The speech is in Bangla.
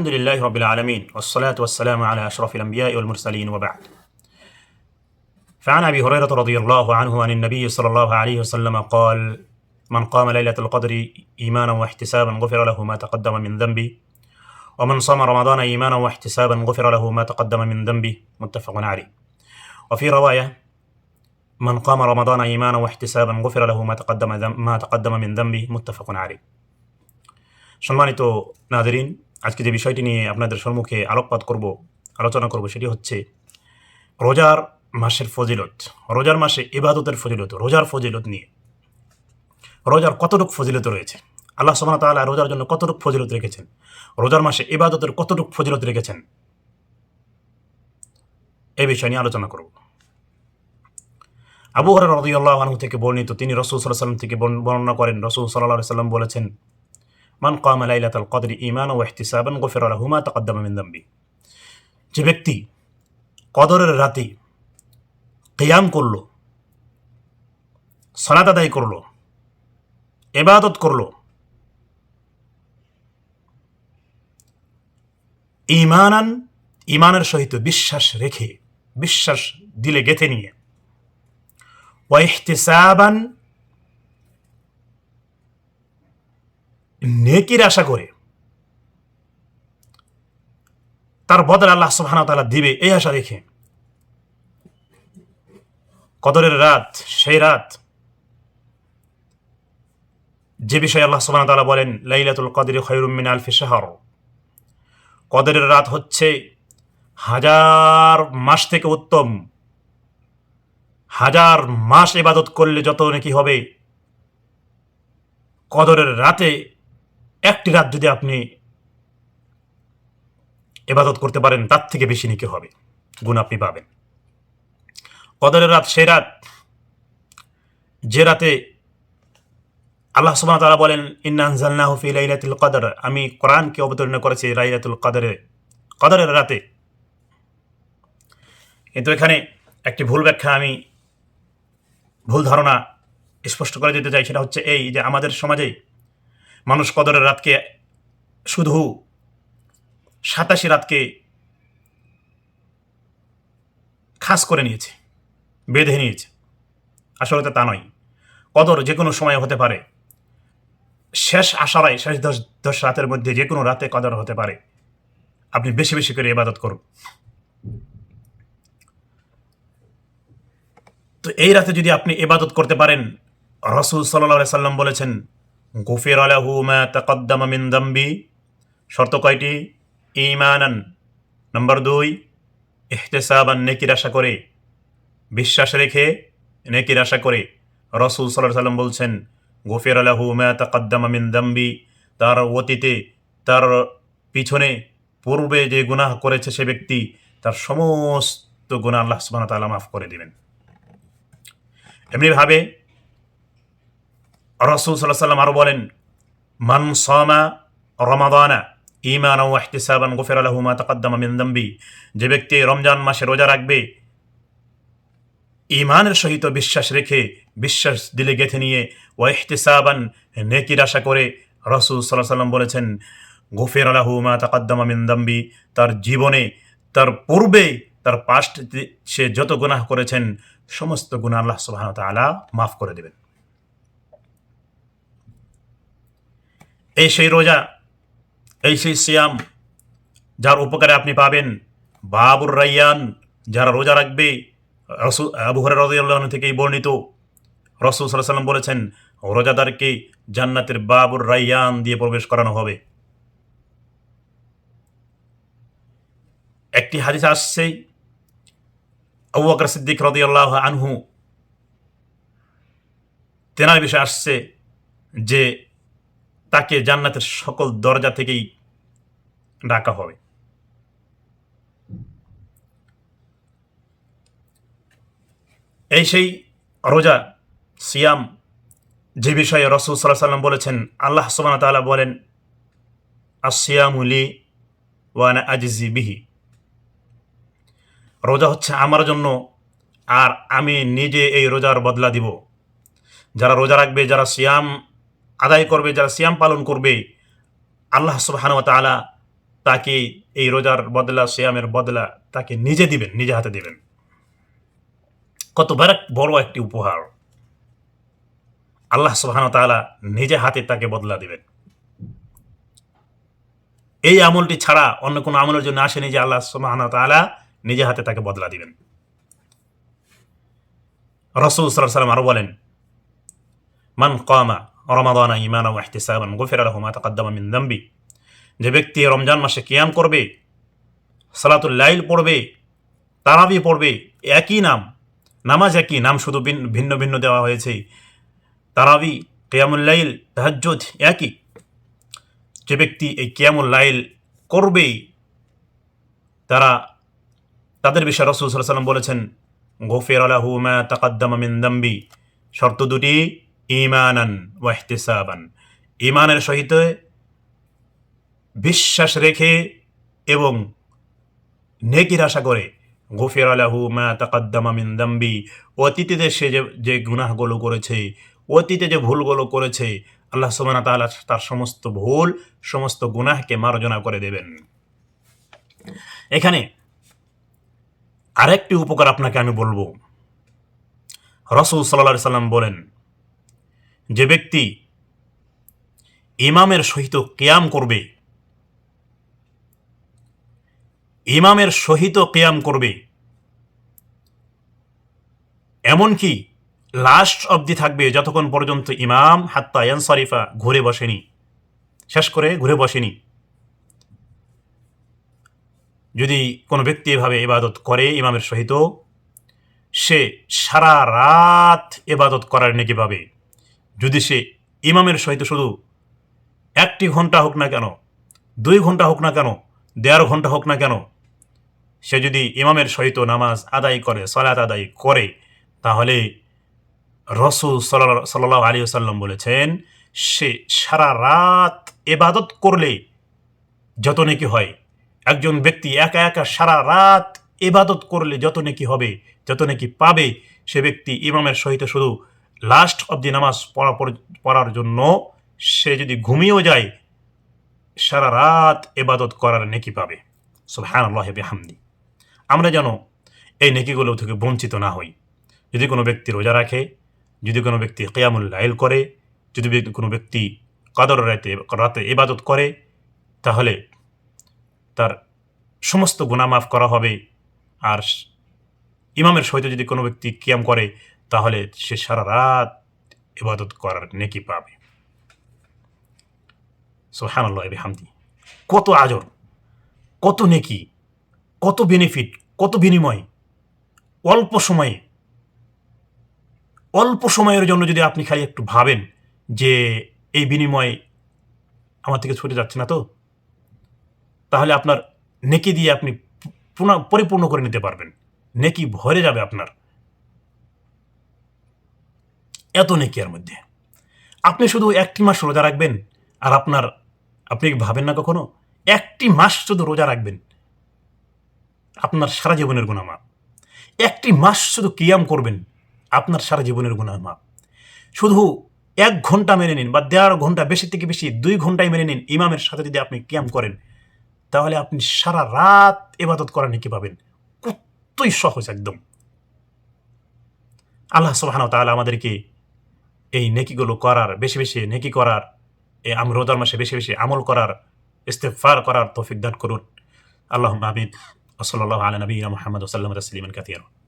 الحمد لله رب العالمين والصلاة والسلام على أشرف الأنبياء والمرسلين وبعد فعن أبي هريرة رضي الله عنه عن النبي صلى الله عليه وسلم قال من قام ليلة القدر إيمانا واحتسابا غفر له ما تقدم من ذنبه ومن صام رمضان إيمانا واحتسابا غفر له ما تقدم من ذنبه متفق عليه وفي رواية من قام رمضان إيمانا واحتسابا غفر له ما تقدم ذنب ما تقدم من ذنبه متفق عليه সম্মানিত নাদেরিন আজকে যে বিষয়টি নিয়ে আপনাদের সম্মুখে আলোকপাত করব, আলোচনা করব, সেটি হচ্ছে রোজার মাসের ফজিলত। রোজার মাসে ইবাদতের ফজিলত, রোজার ফজিলত নিয়ে। রোজার কতটুক ফজিলত রয়েছে? আল্লাহ ওয়া তাআলা রোজার জন্য কতটুক ফজিলত রেখেছেন? রোজার মাসে ইবাদতের কতটুক ফজিলত রেখেছেন? এই বিষয় নিয়ে আলোচনা করব। আবু হরার রদিয়াল্লাহ আনহু থেকে বর্ণিত, তিনি রসুল সাল্লাহ সাল্লাম থেকে বর্ণ- বর্ণনা করেন। রসুল সাল্লাহ সাল্লাম বলেছেন মান কামা লাইলাতাল কদরি ঈমান ও ইহতিসাবান গফির লাহু মা তাকদ্দামা মিন যে ব্যক্তি কদরের রাতে কিয়াম করল, সালাত আদায় করল, ইবাদত করল, ঈমানান ঈমানের সহিত বিশ্বাস রেখে, বিশ্বাস দিলে গেথে নিয়ে, ওয়া নেকির আশা করে। তার বদল আল্লাহ সুবহানাহু তাআলা দিবে এই আশা রেখে। কদরের রাত, সেই রাত যে বিষয়ে আল্লাহ সুবহানাহু তাআলা বলেন, লাইলাতুল কদরি খায়রুম মিন আলফি শাহর। কদরের রাত হচ্ছে হাজার মাস থেকে উত্তম। হাজার মাস ইবাদত করলে যত নাকি হবে। কদরের রাতে একটি রাত যদি আপনি এবাদত করতে পারেন, তার থেকে বেশি নাকি হবে। গুণ আপনি পাবেন। কদরের রাত, সেই রাত যে রাতে আল্লাহ সুবহান তাআলা বলেন, ইন্না আনজালনাহু ফি লাইলাতুল কদর। আমি কোরআনকে অবতীর্ণ করেছি লাইলাতুল কদরে। কদরের রাতে। কিন্তু এখানে একটি ভুল ব্যাখ্যা আমি ভুল ধারণা স্পষ্ট করে দিতে চাই, সেটা হচ্ছে এই যে আমাদের সমাজে মানুষ কদরের রাতকে শুধু সাতাশি রাতকে খাস করে নিয়েছে, বেঁধে নিয়েছে। আসলে তা নয়। কদর যে কোনো সময় হতে পারে। শেষ আশারায়, শেষ দশ দশ রাতের মধ্যে যে কোনো রাতে কদর হতে পারে। আপনি বেশি বেশি করে ইবাদত করুন। তো এই রাতে যদি আপনি ইবাদত করতে পারেন, রসুল সাল্লাহ সাল্লাম বলেছেন গুফির আলাহু মা তাকদ্দামা মিন দাম্বি। শর্ত কয়টি? ইমানান নম্বর দুই, ইহতেসাবান, নেকির আশা করে। বিশ্বাস রেখে নেকির আশা করে। রসুল সাল্লাহ সাল্লাম বলছেন, গুফির আলাহু মা তাকদ্দামা মিন দাম্বি, তার অতীতে, তার পিছনে, পূর্বে যে গুনাহ করেছে সে ব্যক্তি, তার সমস্ত গুনাহ আল্লাহ সুবহানাহু ওয়া তাআলা মাফ করে দিবেন। এমনিভাবে রসুল সাল্লাহ সাল্লাম আরও বলেন, মান সামা রমাদানা ইমান ও ইহতিসাবান গুফির আলাহু মা তাকদ্দামা মিন দাম্বি। যে ব্যক্তি রমজান মাসে রোজা রাখবে ইমানের সহিত বিশ্বাস রেখে, বিশ্বাস দিলে গেথে নিয়ে ও ইহতিসাবান নেকির আশা করে রসুল সাল্লাহ সাল্লাম বলেছেন, গুফির আলাহু মা তাকদ্দামা মিন তার জীবনে, তার পূর্বে, তার পাস্ট সে যত গুনাহ করেছেন, সমস্ত গুনাহ আল্লাহ সুবহানাহু ওয়া তাআলা মাফ করে দেবেন। এই সেই রোজা, এই সেই সিয়াম যার উপকারে আপনি পাবেন। বাবুর রাইয়ান যারা রোজা রাখবে, রসুল আবু হরাহ থেকেই বর্ণিত। রসুল সাল্লাম বলেছেন, রোজাদারকে জান্নাতের বাবুর রাইয়ান দিয়ে প্রবেশ করানো হবে। একটি হাদিস আসছে, আবু বকর সিদ্দিক রদিয়াল্লাহ আনহু, তেনার বিষয়ে আসছে যে তাকে জান্নাতের সকল দরজা থেকেই ডাকা হবে। এই সেই রোজা, সিয়াম যে বিষয়ে রসুল সাল্লাহ সাল্লাম বলেছেন, আল্লাহ সুবান তাআলা বলেন আসিয়ামুলি ওয়ানা আজিজি বিহি। রোজা হচ্ছে আমার জন্য আর আমি নিজে এই রোজার বদলা দিব। যারা রোজা রাখবে, যারা সিয়াম আদায় করবে, যারা সিয়াম পালন করবে, আল্লাহ সুবহান তাআলা তাকে এই রোজার বদলা শ্যামের বদলা তাকে নিজে দিবেন, নিজে হাতে দিবেন। কত বড় একটি উপহার। আল্লাহ সুবহান তাআলা নিজে হাতে তাকে বদলা দিবেন। এই আমলটি ছাড়া অন্য কোনো আমলের জন্য আসেনি যে আল্লাহ সুবহান তাআলা নিজে হাতে তাকে বদলা দিবেন। রসুল সাল্লাম আরও বলেন, মান কামা রমাদানা ইমানা ওয়া ইহতিসাবান গুফিরা লাহু মা তাকাদ্দামা মিন যামবি যে ব্যক্তি রমজান মাসে কিয়াম করবে, সালাতুল লাইল পড়বে, তারাবি পড়বে, একই নাম, নামাজ একই, নাম শুধু ভিন- ভিন্ন ভিন্ন দেওয়া হয়েছে, তারাবি, কিয়ামুল লাইল, তাহাজ্জুদ একই। যে ব্যক্তি এই কিয়ামুল লাইল করবে, তারা, তাদের বিষয়ে রসুল সাল্লাম বলেছেন গোফের আলাহু মা তাকাদ্দামা মিন দাম্বি। শর্ত দুটি ইমানান ওয়া ইহতিসাবান। ইমানের সহিত বিশ্বাস রেখে এবং নেকির আশা করে, গফির আলাহু মা তাকাদ্দামা মিন দাম্বি অতীতে সে যে যে গুনাহগুলো করেছে, অতীতে যে ভুলগুলো করেছে, আল্লাহ সুবহানাহু তাআলা তার সমস্ত ভুল, সমস্ত গুনাহকে মার্জনা করে দেবেন। এখানে আরেকটি উপকার আপনাকে আমি বলব। রসুল সাল্লাল্লাহু সাল্লাম বলেন যে ব্যক্তি ইমামের সহিত কেয়াম করবে, ইমামের সহিত কেয়াম করবে, এমনকি লাস্ট অবধি থাকবে যতক্ষণ পর্যন্ত ইমাম হাত্তা ইয়ানসারিফা ঘুরে বসেনি, শেষ করে ঘুরে বসেনি। যদি কোনো ব্যক্তি এভাবে ইবাদত করে ইমামের সহিত, সে সারা রাত এবাদত করার নেকি পাবে। যদি সে ইমামের সহিত শুধু একটি ঘণ্টা হোক না কেন, দুই ঘণ্টা হোক না কেন, দেড় ঘণ্টা হোক না কেন, সে যদি ইমামের সহিত নামাজ আদায় করে, সলাত আদায় করে, তাহলে রসুল সাল্লাহ আলী সাল্লাম বলেছেন, সে সারা রাত এবাদত করলে যত নাকি হয়, একজন ব্যক্তি একা একা সারা রাত এবাদত করলে যত নাকি হবে, যত নাকি পাবে, সে ব্যক্তি ইমামের সহিত শুধু লাস্ট অব দি নামাজ পড়া পড়ার জন্য সে যদি ঘুমিয়েও যায়, সারা রাত এবাদত করার নেকি পাবে। সুবহান আল্লাহ হামদি আমরা যেন এই নেকিগুলো থেকে বঞ্চিত না হই। যদি কোনো ব্যক্তি রোজা রাখে, যদি কোনো ব্যক্তি কেয়ামুল লাইল করে, যদি কোনো ব্যক্তি কাদর রাতে রাতে এবাদত করে, তাহলে তার সমস্ত গুনাহ মাফ করা হবে। আর ইমামের সহিত যদি কোনো ব্যক্তি কিয়াম করে তাহলে সে সারা রাত ইবাদত করার নেকি পাবে। সোহান আল্লাহ হামদি কত আজর, কত নেকি, কত বেনিফিট কত বিনিময়। অল্প সময়ে, অল্প সময়ের জন্য যদি আপনি খালি একটু ভাবেন যে এই বিনিময় আমার থেকে ছুটে যাচ্ছে না তো, তাহলে আপনার নেকি দিয়ে আপনি পুনঃ- পরিপূর্ণ করে নিতে পারবেন। নেকি ভরে যাবে আপনার। এত নেকি এর মধ্যে। আপনি শুধু একটি মাস রোজা রাখবেন, আর আপনার, আপনি ভাবেন না কখনো? একটি মাস শুধু রোজা রাখবেন, আপনার সারা জীবনের গুণা মাপ একটি মাস শুধু কিয়াম করবেন, আপনার সারা জীবনের গুণা মাপ শুধু এক ঘণ্টা মেনে নিন, বা দেড় ঘণ্টা বেশি থেকে বেশি, দুই ঘন্টায় মেনে নিন, ইমামের সাথে যদি আপনি কিয়াম করেন, তাহলে আপনি সারা রাত এবাদত করার নাকি পাবেন। কতই সহজ একদম। আল্লাহ সুবহানাহু তাহলে আমাদেরকে এই নেকিগুলো করার, বেশি বেশি নেকি করার, এই আম রোজার মাসে বেশি বেশি আমল করার ইস্তেফার করার তৌফিক দান করুন। আল্লাহ আমিদ আসল আল্লাহ আলী নবীনা মোহাম্মদ ওসাল্লাম তসলিমান কাতিয়ার